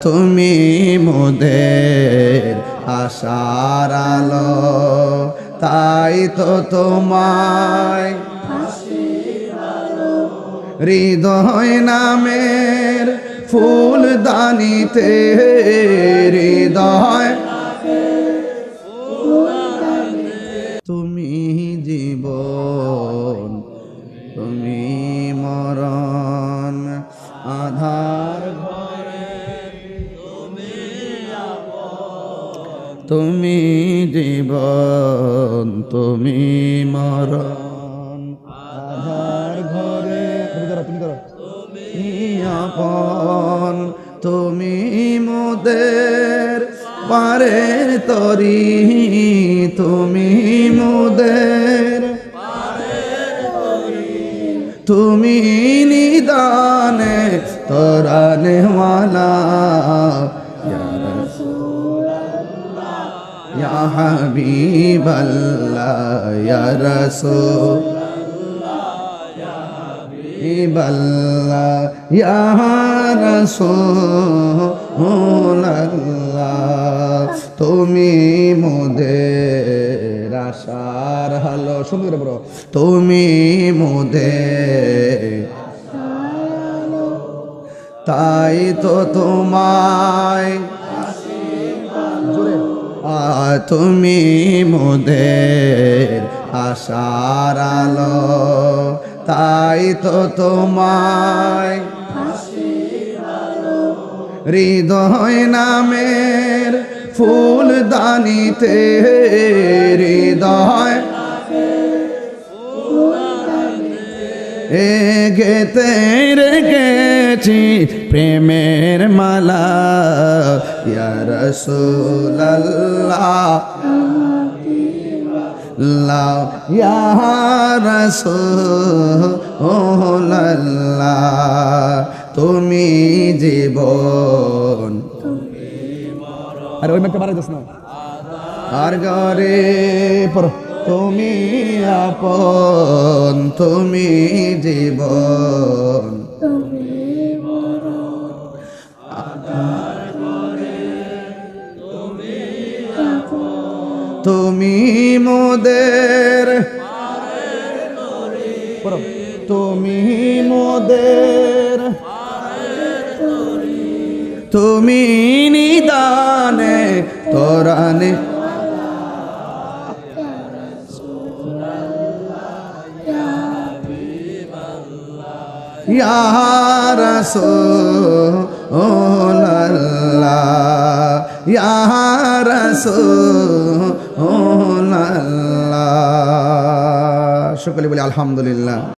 তুমি মোদের আশার আলো তাই তো তোমায় হৃদয় নামের ফুল দানিতে হৃদয় তুমি জীবন, তুমি মরণ। আধার ঘরে তুমি ধরো, তুমি আপন, তুমি মোদের পারের তরি, তুমি মোদের তুমি নিদানে তোরানে ওয়ালা ইয়া রাসূল তুমি মোদের আশার হালো সুন্দর বলো তুমি মোদের তাই তো তোমায় তুমি মোদের আশার আলো তাই তো তোমায় হৃদয় নামের ফুল দানিতে হৃদয় গেতে রেখেছি প্রেমের মালা। ইয়া রাসূলুল্লাহ। লা ইয়া রাসূলুল্লাহ। তুমি জীবন। আরে ওই মেঘটা বাড়াই দিস না। আর ঘরে পর তুমি আপন তুমি জীবন। তুমি মোদের পড়ো। তুমি মোদের তুমি নিদানে তোরানে ইয়া রাসূলুল্লাহ ইয়া রাসূলুল্লাহ সকলে বলি আলহামদুলিল্লাহ।